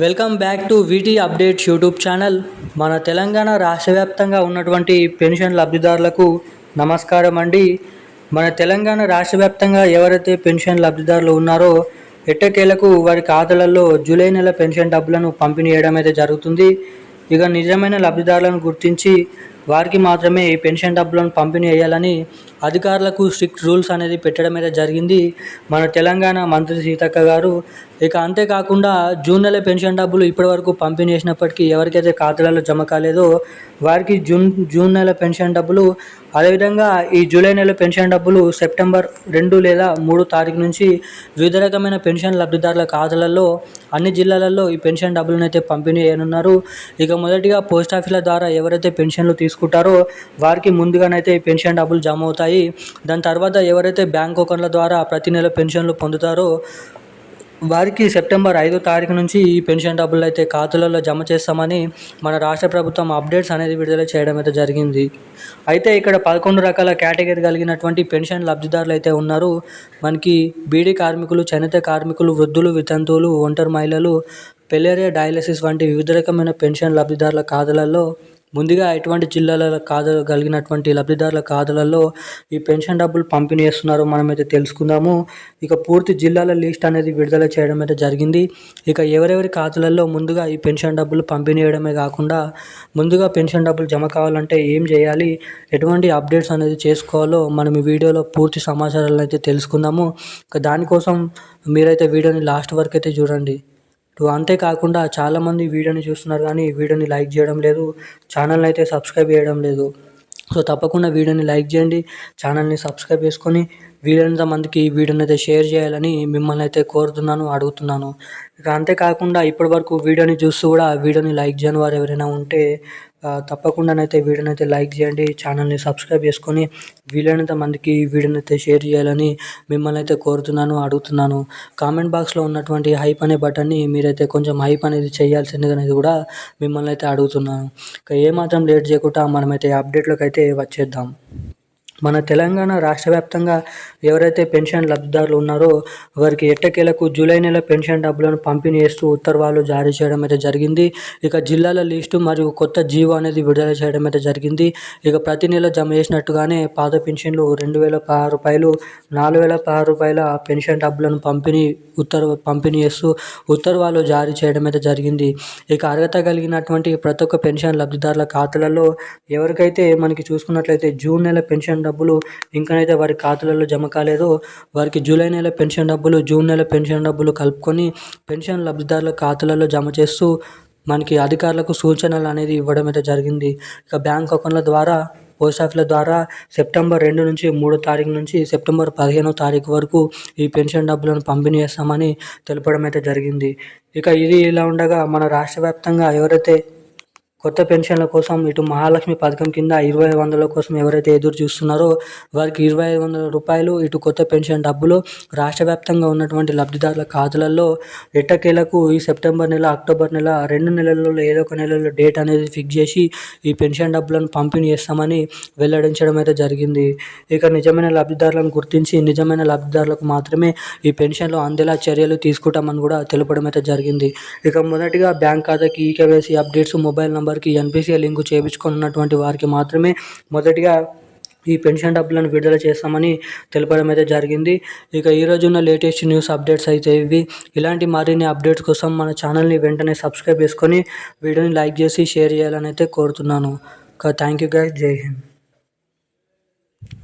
Welcome back to VT updates YouTube channel. మన తెలంగాణ రాష్ట్ర వ్యాప్తంగా ఉన్నటువంటి పెన్షన్ లబ్ధిదారులకు నమస్కారం అండి. మన తెలంగాణ రాష్ట్ర వ్యాప్తంగా ఎవరైతే పెన్షన్ లబ్ధిదారులు ఉన్నారో ఎట్టకేలకు వారి ఖాతాలలో జూలై నెల పెన్షన్ డబ్బులను పంపిణీ చేయడం అయితే జరుగుతుంది. ఇక నిజమైన లబ్ధిదారులను గుర్తించి వారికి మాత్రమే ఈ పెన్షన్ డబ్బులను పంపిణీ చేయాలని అధికారులకు స్ట్రిక్ట్ రూల్స్ అనేది పెట్టడం అయితే జరిగింది. మన తెలంగాణ మంత్రి సీతక్క గారు ఇక అంతేకాకుండా జూన్ నెల పెన్షన్ డబ్బులు ఇప్పటివరకు పంపిణీ చేసినప్పటికీ ఎవరికైతే ఖాతాలలో జమ కాలేదో వారికి జూన్ జూన్ నెల పెన్షన్ డబ్బులు అదేవిధంగా ఈ జూలై నెల పెన్షన్ డబ్బులు సెప్టెంబర్ రెండు లేదా మూడు తారీఖు నుంచి వివిధ రకమైన పెన్షన్ లబ్ధిదారుల ఖాతాలలో అన్ని జిల్లాలలో ఈ పెన్షన్ డబ్బులను అయితే పంపిణీ చేయనున్నారు. ఇక మొదటిగా పోస్ట్ ఆఫీసుల ద్వారా ఎవరైతే పెన్షన్లు తీసుకుంటారో వారికి ముందుగానైతే ఈ పెన్షన్ డబ్బులు జమ అవుతాయి. దాని తర్వాత ఎవరైతే బ్యాంక్ అకౌంట్ల ద్వారా ప్రతి నెల పెన్షన్లు పొందుతారో వారికి సెప్టెంబర్ ఐదో తారీఖు నుంచి ఈ పెన్షన్ డబ్బులు అయితే ఖాతాలలో జమ చేస్తామని మన రాష్ట్ర ప్రభుత్వం అప్డేట్స్ అనేది విడుదల చేయడం అయితే జరిగింది. అయితే ఇక్కడ పదకొండు రకాల కేటగిరీ కలిగినటువంటి పెన్షన్ లబ్ధిదారులు అయితే ఉన్నారు. మనకి బీడీ కార్మికులు చేనేత కార్మికులు వృద్ధులు వితంతువులు ఒంటరి మహిళలు పెలేరియా డయాలసిస్ వంటి వివిధ రకమైన పెన్షన్ లబ్ధిదారుల ఖాతాలలో ముందుగా ఎటువంటి జిల్లాల ఖాతా కలిగినటువంటి లబ్ధిదారుల ఖాతాలలో ఈ పెన్షన్ డబ్బులు పంపిణీ చేస్తున్నారో మనమైతే తెలుసుకుందాము. ఇక పూర్తి జిల్లాల లిస్ట్ అనేది విడుదల చేయడం అయితే జరిగింది. ఇక ఎవరెవరి ఖాతాలలో ముందుగా ఈ పెన్షన్ డబ్బులు పంపిణీ చేయడమే కాకుండా ముందుగా పెన్షన్ డబ్బులు జమ కావాలంటే ఏం చేయాలి ఎటువంటి అప్డేట్స్ అనేది చేసుకోవాలో మనం ఈ వీడియోలో పూర్తి సమాచారాలు అయితే తెలుసుకుందాము. ఇక దానికోసం మీరైతే వీడియోని లాస్ట్ వరకు అయితే చూడండి. అంతేకాకుండా చాలామంది వీడియోని చూస్తున్నారు కానీ వీడియోని లైక్ చేయడం లేదు ఛానల్ని అయితే సబ్స్క్రైబ్ చేయడం లేదు. సో తప్పకుండా వీడియోని లైక్ చేయండి ఛానల్ని సబ్స్క్రైబ్ చేసుకొని వీలైనంత మందికి ఈ వీడియోని అయితే షేర్ చేయాలని మిమ్మల్ని అయితే కోరుతున్నాను అడుగుతున్నాను. ఇక అంతేకాకుండా ఇప్పటివరకు వీడియోని చూస్తూ కూడా వీడియోని లైక్ చేయని వారు ఎవరైనా ఉంటే తప్పకుండానైతే వీడియోనైతే లైక్ చేయండి ఛానల్ని సబ్స్క్రైబ్ చేసుకొని వీలైనంత మందికి ఈ షేర్ చేయాలని మిమ్మల్ని అయితే కోరుతున్నాను అడుగుతున్నాను. కామెంట్ బాక్స్లో ఉన్నటువంటి హైప్ అనే బటన్ని మీరైతే కొంచెం హైప్ అనేది చేయాల్సింది అనేది కూడా మిమ్మల్ని అయితే అడుగుతున్నాను. ఇక ఏమాత్రం లేట్ చేయకుండా మనమైతే అప్డేట్లోకి అయితే వచ్చేద్దాం. మన తెలంగాణ రాష్ట్ర వ్యాప్తంగా ఎవరైతే పెన్షన్ లబ్ధిదారులు ఉన్నారో వారికి ఎట్టకేలకు జూలై నెల పెన్షన్ డబ్బులను పంపిణీ చేస్తూ ఉత్తర్వులు జారీ చేయడం అయితే జరిగింది. ఇక జిల్లాల లిస్టు మరియు కొత్త జీవో అనేది విడుదల చేయడం అయితే జరిగింది. ఇక ప్రతి నెల జమ చేసినట్టుగానే పాత పెన్షన్లు రెండు వేల పదహారు రూపాయలు నాలుగు వేల పదహారు రూపాయల పెన్షన్ డబ్బులను పంపిణీ ఉత్తర్వు పంపిణీ చేస్తూ ఉత్తర్వులు జారీ చేయడం అయితే జరిగింది. ఇక అర్హత కలిగినటువంటి ప్రతి ఒక్క పెన్షన్ లబ్ధిదారుల ఖాతాలలో ఎవరికైతే మనకి చూసుకున్నట్లయితే జూన్ నెల పెన్షన్ డబ్బులు. ఇంకనైతే వారి ఖాతాలలో జమ కాలేదో. వారికి జూలై నెల పెన్షన్ డబ్బులు జూన్ నెల పెన్షన్ డబ్బులు కలుపుకొని పెన్షన్ లబ్ధిదారుల ఖాతాలలో జమ చేస్తూ మనకి అధికారులకు సూచనలు అనేది ఇవ్వడం అయితే జరిగింది. ఇక బ్యాంక్ అకౌంట్ల ద్వారా పోస్ట్ ద్వారా సెప్టెంబర్ రెండు నుంచి మూడో తారీఖు నుంచి సెప్టెంబర్ పదిహేనో తారీఖు వరకు ఈ పెన్షన్ డబ్బులను పంపిణీ చేస్తామని తెలపడం అయితే జరిగింది. ఇక ఇది ఇలా ఉండగా మన రాష్ట్ర వ్యాప్తంగా ఎవరైతే కొత్త పెన్షన్ల కోసం ఇటు మహాలక్ష్మి పథకం కింద ఇరవై ఐదు వందల కోసం ఎవరైతే ఎదురు చూస్తున్నారో వారికి ఇరవై ఐదు వందల రూపాయలు ఇటు కొత్త పెన్షన్ డబ్బులు రాష్ట్ర వ్యాప్తంగా ఉన్నటువంటి లబ్ధిదారుల ఖాతాలలో ఎట్టకేలకు ఈ సెప్టెంబర్ నెల అక్టోబర్ నెల రెండు నెలల్లో ఏదో ఒక నెలలో డేట్ అనేది ఫిక్స్ చేసి ఈ పెన్షన్ డబ్బులను పంపిణీ చేస్తామని వెల్లడించడం అయితే జరిగింది. ఇక నిజమైన లబ్ధిదారులను గుర్తించి నిజమైన లబ్ధిదారులకు మాత్రమే ఈ పెన్షన్లు అందేలా చర్యలు తీసుకుంటామని కూడా తెలపడం అయితే జరిగింది. ఇక మొదటిగా బ్యాంక్ ఖాతాకి ఈకేవైసీ అప్డేట్స్ మొబైల్ నంబర్ నెంబర్కి ఎన్పిసిఐ లింక్ చేయించుకున్నటువంటి వారికి మాత్రమే మొదటిగా ఈ పెన్షన్ డబ్బులను విడుదల చేస్తామని తెలపడం అయితే జరిగింది. ఇక ఈరోజు ఉన్న లేటెస్ట్ న్యూస్ అప్డేట్స్ అయితే ఇవి. ఇలాంటి మరిన్ని అప్డేట్స్ కోసం మన ఛానల్ని వెంటనే సబ్స్క్రైబ్ చేసుకొని వీడియోని లైక్ చేసి షేర్ చేయాలని అయితే కోరుతున్నాను. థ్యాంక్ యూ గైస్ జై హింద్.